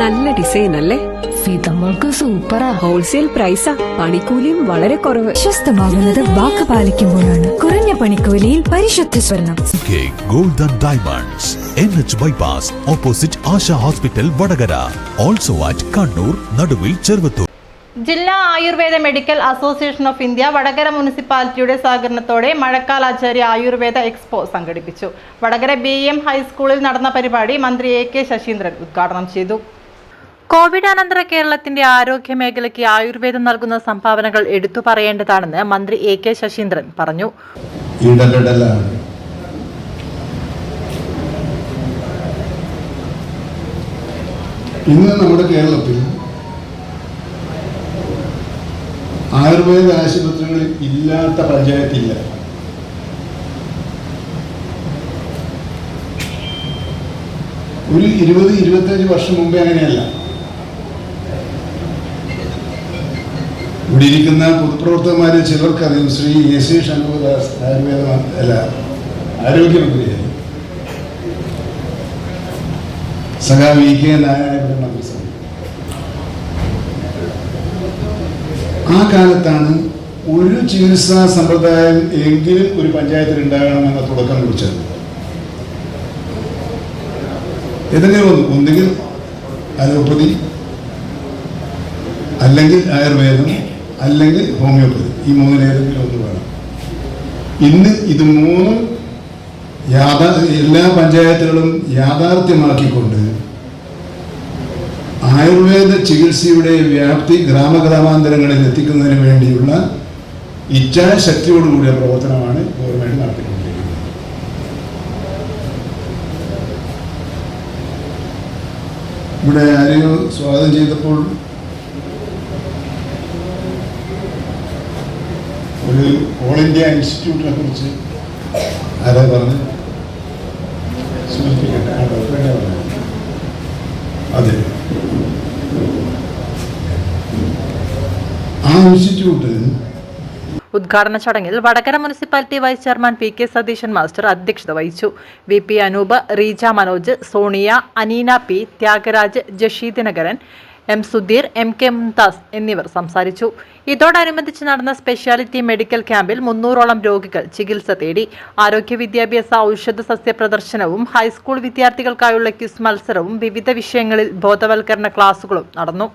നല്ല ഡിസൈൻ അല്ലേ? ഫിതമ്മൾക്ക് സൂപ്പറാ. ഹോൾസെയിൽ പ്രൈസാ പണിക്കൂലിയും വളരെ കുറവ്. വിശ്വസ്തമാകുന്നത് വാക്ക് പാലിക്കുമ്പോഴാണ്. കുറഞ്ഞ പണിക്കൂലിയിൽ പരിശുദ്ധ സ്വർണം. K golden diamonds N H bypass opposite Asha hospital Vadakara. Also at Kannur Naduvil Cheruvathur. ജില്ലാ Ayurveda medical association of India Vadakara മുനിസിപ്പാലിറ്റിയുടെ സഹകരണത്തോടെ മഴക്കാലാചാര്യ ആയുർവേദ എക്സ്പോ സംഘടിപ്പിച്ചു. വടകര ബി എം ഹൈസ്കൂളിൽ നടന്ന പരിപാടി മന്ത്രി എ കെ ശശീന്ദ്രൻ ഉദ്ഘാടനം ചെയ്തു. കോവിഡ് അനന്തര കേരളത്തിന്റെ ആരോഗ്യ മേഖലയ്ക്ക് ആയുർവേദം നൽകുന്ന സംഭാവനകൾ എടുത്തു പറയേണ്ടതാണെന്ന് മന്ത്രി എ കെ ശശീന്ദ്രൻ പറഞ്ഞു. ഇന്ന് നമ്മുടെ കേരളത്തിൽ ആയുർവേദ ആശുപത്രികളിൽ ഇല്ലാത്ത പഞ്ചായത്തില്ല. ഒരു ഇരുപത് ഇരുപത്തഞ്ച് വർഷം മുമ്പേ അങ്ങനെയല്ല. ഇവിടെ ഇരിക്കുന്ന പൊതുപ്രവർത്തകന്മാരിൽ ചിലർക്കറിയും ശ്രീ എ സി ഷൺമുഖദാസ് ആയുർവേദ അല്ല ആരോഗ്യമന്ത്രിയായി. സഖാവ് ഇ കെ നാരായണ ആ കാലത്താണ് ഒരു ചികിത്സാ സമ്പ്രദായം എങ്കിലും ഒരു പഞ്ചായത്തിൽ ഉണ്ടാകണമെന്ന തുടക്കം കുറിച്ചത്. ഏതെങ്കിലും ഒന്ന് ഒന്നുകിൽ അലോപ്പതി അല്ലെങ്കിൽ ആയുർവേദം അല്ലെങ്കിൽ ഹോമിയോപ്പതി. ഈ മൂന്നിലേതെങ്കിലും ഒന്ന് വേണം. ഇന്ന് ഇത് മൂന്നും യാഥാ എല്ലാ പഞ്ചായത്തുകളും യാഥാർത്ഥ്യമാക്കിക്കൊണ്ട് ആയുർവേദ ചികിത്സയുടെ വ്യാപ്തി ഗ്രാമഗ്രാമാന്തരങ്ങളിൽ എത്തിക്കുന്നതിന് വേണ്ടിയുള്ള ഇച്ഛാശക്തിയോടുകൂടിയ പ്രവർത്തനമാണ് ഗവൺമെന്റ് നടത്തിക്കൊണ്ടിരിക്കുന്നത്. ഇവിടെ ആരെയോ സ്വാഗതം ചെയ്തപ്പോൾ ഒരു ഓൾ ഇന്ത്യ ഇൻസ്റ്റിറ്റ്യൂട്ടിനെ കുറിച്ച് ആരാ പറഞ്ഞു. അതെ. ആ ഇൻസ്റ്റിറ്റ്യൂട്ട് ഉദ്ഘാടന ചടങ്ങിൽ Vadakara municipality vice chairman P K Satheesan master അധ്യക്ഷത വഹിച്ചു. V P Anoop Reeja Manoj Sonia Aneena P Thyagaraj Jasheed Dinakaran M Sudheer M K Mumtaz എന്നിവർ സംസാരിച്ചു. ഇതോടനുബന്ധിച്ച് നടന്ന സ്പെഷ്യാലിറ്റി മെഡിക്കൽ ക്യാമ്പിൽ മുന്നൂറോളം രോഗികൾ ചികിത്സ തേടി. ആരോഗ്യ വിദ്യാഭ്യാസ ഔഷധ സസ്യ പ്രദർശനവും ഹൈസ്കൂൾ വിദ്യാർത്ഥികൾക്കായുള്ള ക്വിസ് മത്സരവും വിവിധ വിഷയങ്ങളിൽ ബോധവൽക്കരണ ക്ലാസുകളും നടന്നു.